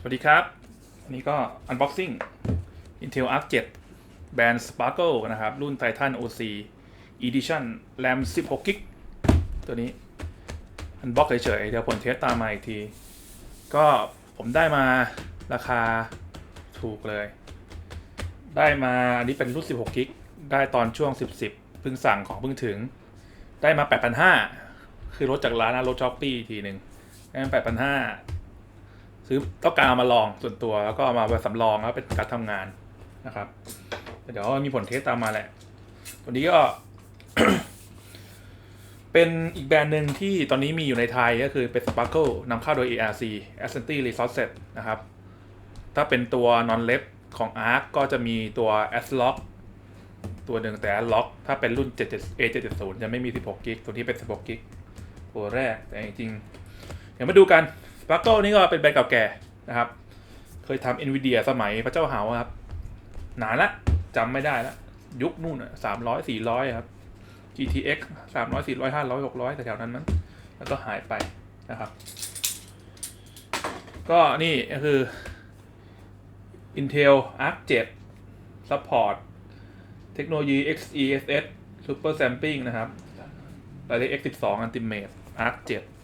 สวัสดีครับวันนี้ก็ unboxing Intel Arc 7 แบรนด์ Sparkle นะครับ รุ่น Titan OC Edition RAM 16 GB ตัวนี้ unbox เฉยๆ เดี๋ยวผลเทสตามมาอีกที ก็ผมได้มาราคาถูกเลย ได้มา อันนี้เป็นรุ่น 16 GB ได้ตอนช่วง 10 10เพิ่งสั่งของเพิ่งถึง ได้มา 8,500 คือลดจากร้านนะลดช้อปปี้ทีหนึ่งได้มา8,500 ซื้อต้องการเอามาลองส่วนตัวแล้วก็เอามาไว้สำรองแล้วเป็นการทำงานนะครับเดี๋ยวมีผลเทสตามมาแหละ ตัวนี้ก็ เป็นอีกแบรนด์หนึ่งที่ตอนนี้มีอยู่ในไทยก็คือเป็น Sparkle นำเข้าโดย ARC Ascenti Resources นะครับ ถ้าเป็นตัว non lep ของ ARC ก็จะมีตัว Aslock ตัวหนึ่งแต่ Aslock ถ้าเป็นรุ่น 77 A770 จะไม่มี 16 กิกตัวนี้เป็น 16 กิกตัวแรกแต่จริงๆเดี๋ยวมาดูกัน Sparkle นี่ก็เป็นแบรนด์เก่าแก่นะครับ เคยทำ Nvidia สมัยพระเจ้าหาวครับ นานละจำไม่ได้ละ ยุคนู่นสามร้อยสี่ร้อยครับ GTX สามร้อยสี่ร้อยห้าร้อยหกร้อยแถวๆนั้นมั้งแล้วก็หายไปนะครับ ก็นี่ก็คือ Intel Arc 7 Support เทคโนโลยี XeSS Super Sampling นะครับ DirectX 12 Ultimate Arc 7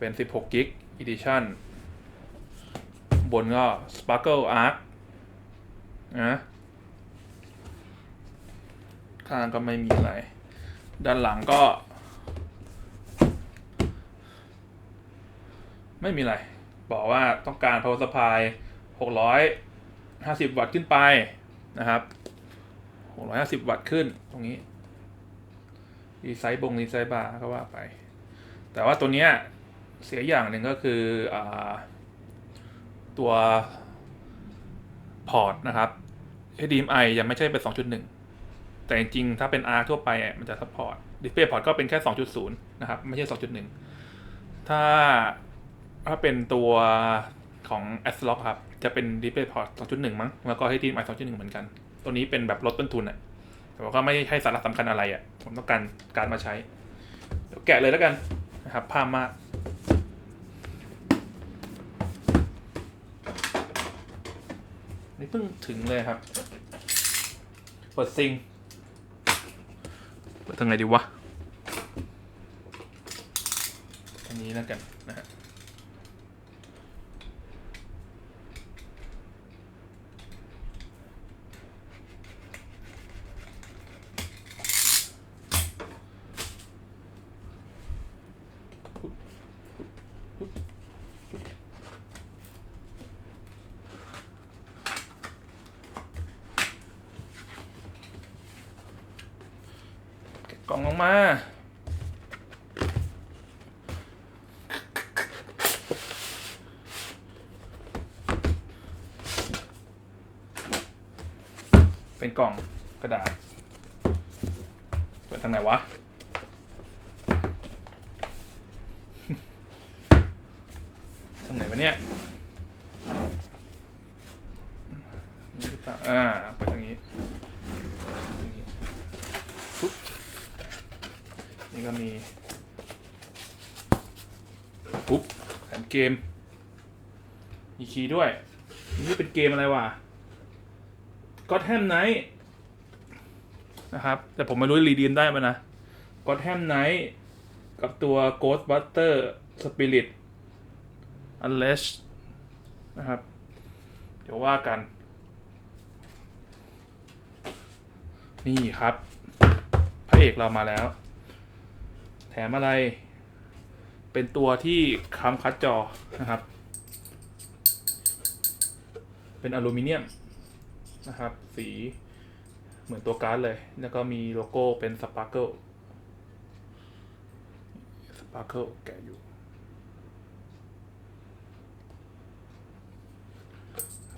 เป็น 16กิก Edition บนก็ Sparkle Arc นะข้างก็ไม่มีอะไร ด้านหลังก็ ไม่มีอะไร บอกว่าต้องการ power supply 650 วัตต์ขึ้นไปนะครับ 650 วัตต์ขึ้นตรงนี้ดีไซน์บงดีไซน์บาร์ก็ว่าไป แต่ว่าตัวเนี้ย เสียอย่างหนึ่งก็คืออตัวพอร์ตนะครับ HDMI ยังไม่ใช่เป็น 2.1 แต่จริงๆ ถ้าเป็น R ทั่วไปมันจะซัพพอร์ต Display Port ก็เป็นแค่ 2.0 นะครับ ไม่ใช่ 2.1 ถ้าถ้าเป็นตัวของ a s l o c ครับ จะเป็น Display Port 2.1 มั้ง แล้วก็ HDMI 2.1 เหมือนกัน ตัวนี้เป็นแบบลดต้นทุนอะแต่ว่าก็ไม่ใช่สาระสำคัญอะไรอะผมต้องการการมาใช้ เดี๋ยวแกะเลยแล้วกันนะครับภาพมาก นี่เพิ่งถึงเลยครับเปิดซิงเปิดทางไหนดีวะอันนี้แล้วกันนะฮะ แกะกล่องออก มา เป็นกล่องกระดาษ เปิดทางไหนวะ ทางไหนวะเนี่ยอ่าเปิดทางนี้ทางนี้ ปุ๊บ นี่ก็มีปุ๊บแถมเกม มีคีย์ด้วย นี่เป็นเกมอะไรวะก็แ h มไนท์นะครับ แต่ผมไม่รู้รีดีมได้ไหมนะก็แ h มไนท์กับตัว Ghostbuster Spirit Unleashed นะครับ เดี๋ยวว่ากัน นี่ครับ พระเอกเรามาแล้ว แถมอะไร เป็นตัวที่ค้ำคัดจอนะครับ เป็นอลูมิเนียมนะครับ สีเหมือนตัวการ์ดเลย แล้วก็มีโลโก้เป็นสปาร์เกิลสปาร์เกิลแกะอยู่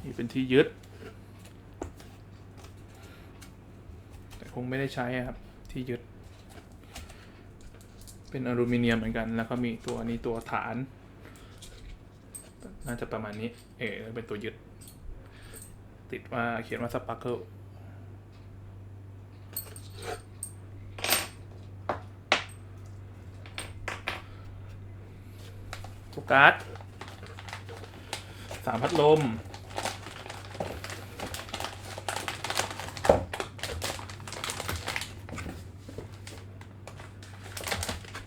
นี่เป็นที่ยึด แต่คงไม่ได้ใช้ครับ ที่ยึด เป็นอลูมิเนียมเหมือนกัน แล้วก็มีตัวนี้ตัวฐาน น่าจะประมาณนี้ เออแล้วเป็นตัวยึด ติดว่าเขียนว่าสปาร์เคิลตัวการ์ดสามพัดลม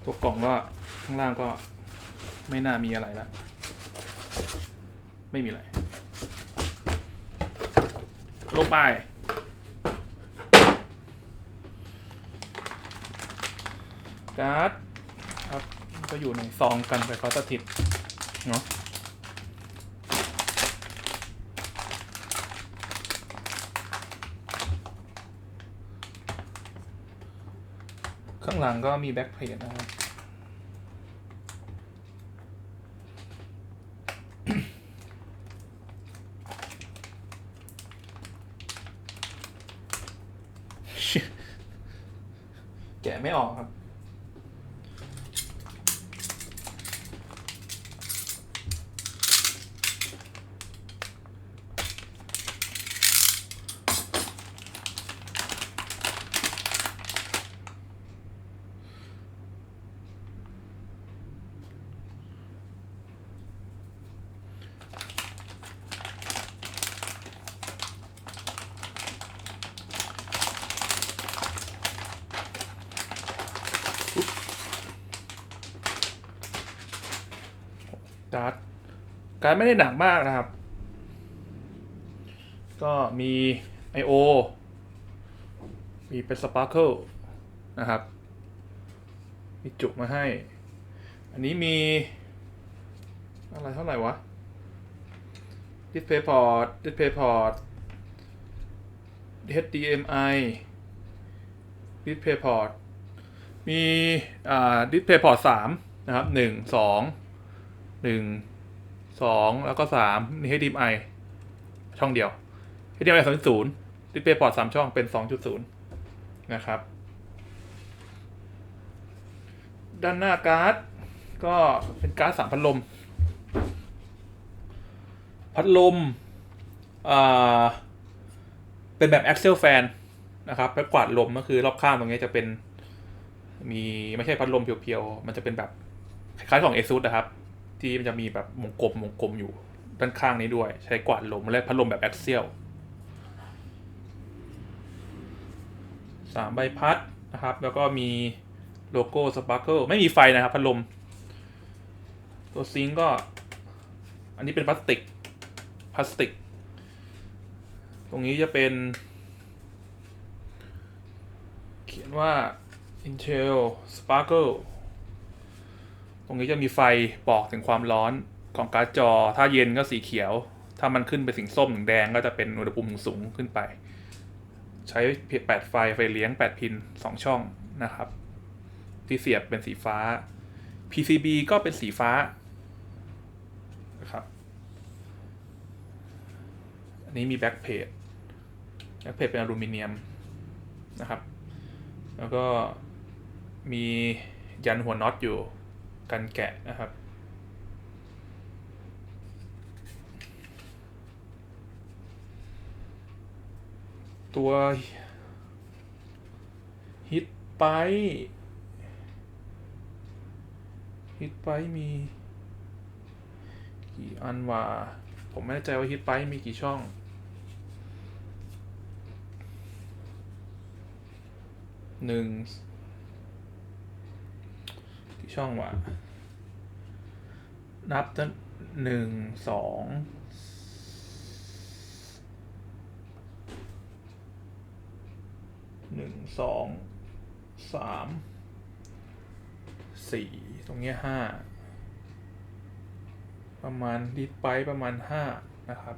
ตัวกล่องก็ข้างล่างก็ไม่น่ามีอะไรละไม่มีอะไร ลงไป การ์ดครับก็อยู่ในซองกันไปเขาสถิตเนาะางหลังก็มีแบ็กเพจนะครับแกะไม่ออกครับ การ์ด การไม่ได้หนักมากนะครับ ก็มี I.O. มีเป็นสปาร์เคิลนะครับ มีจุกมาให้ อันนี้มี อะไรเท่าไหร่วะ Display port Display port HDMI Display port มีอ่า Display port สามนะครับหนึ่ง สองแล้วก็สามนี่ให้ดีมไอช่องเดียวให้ดีมไอสองศูนย์ดิสเพย์พอร์ตสามช่องเป็นสองจุดศูนย์นะครับ ด้านหน้าการ์ด ก็เป็นการ์ดสามพัดลม พัดลมอ่าเป็นแบบ Axel Fan นะครับแล้วกวาดลมก็คือรอบข้างตรงนี้จะเป็น มีไม่ใช่พัดลมเพียวๆ มันจะเป็นแบบ คล้ายๆของ ASUS นะครับ ที่มันจะมีแบบวงกลมวงกลมอยู่ด้านข้างนี้ด้วย ใช้กวาดลมและพัดลมแบบแอคเซียลสามใบพัดนะครับ แล้วก็มีโลโก้สปาร์เคิลไม่มีไฟนะครับ พัดลม ตัวซิงก์ก็ อันนี้เป็นพลาสติกพลาสติก ตรงนี้จะเป็น เขียนว่า Intel Sparkle ตรงนี้จะมีไฟบอกถึงความร้อนของการ์ดจอ ถ้าเย็นก็สีเขียว ถ้ามันขึ้นไปสีส้มถึงแดงก็จะเป็นอุณหภูมิสูงขึ้นไป ใช้แปดไฟไฟเลี้ยง 8 พิน 2 ช่องนะครับ ที่เสียบเป็นสีฟ้า PCB ก็เป็นสีฟ้านะครับ อันนี้มีแบ็กเพจแบ็กเพจเป็นอลูมิเนียมนะครับ แล้วก็มียันหัวน็อตอยู่ กันแกะนะครับ ตัวฮิตไปฮิตไปมีกี่อันว่าผมไม่แน่ใจว่าฮิตไปมีกี่ช่อง หนึ่ง ช่องวะนับตั้งหนึ่งสองหนึ่งสองสามสี่ตรงเนี้ยห้าประมาณดิดไปประมาณห้านะครับ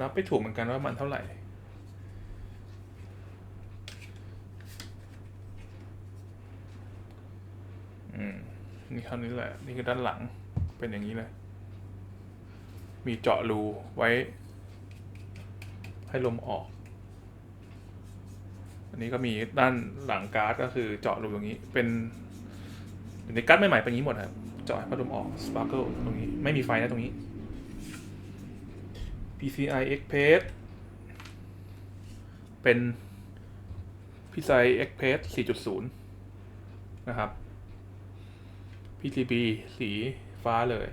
นับไม่ถูกเหมือนกันว่ามันเท่าไหร่ อืม นี่คราวนี้แหละ นี่คือด้านหลังเป็นอย่างนี้เลย มีเจาะรูไว้ ให้ลมออก อันนี้ก็มีด้านหลังการ์ดก็คือเจาะรูตรงนี้เป็นในการ์ดใหม่ๆเป็นอย่างนี้หมดครับเจาะให้พัดลมออก sparkle ตรงนี้ไม่มีไฟนะตรงนี้ PCI Express เป็น PCI Express 4.0 นะครับ PCB สีฟ้าเลย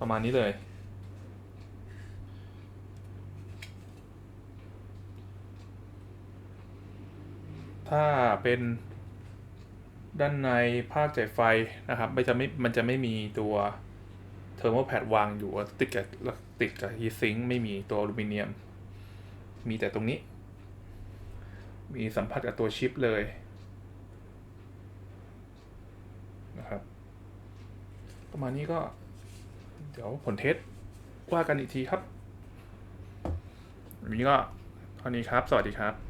ประมาณนี้เลย ถ้าเป็นด้านในภาคจ่ายไฟนะครับไม่จะไม่มันจะไม่มีตัวเทอร์โมแพดวางอยู่ติดกับติดกับฮีซิงไม่มีตัวอลูมิเนียม มีแต่ตรงนี้ มีสัมผัสกับตัวชิปเลยนะครับ ประมาณนี้ก็ เดี๋ยวผลเทสว่ากันอีกทีครับวันนี้ก็เท่านี้ครับ สวัสดีครับ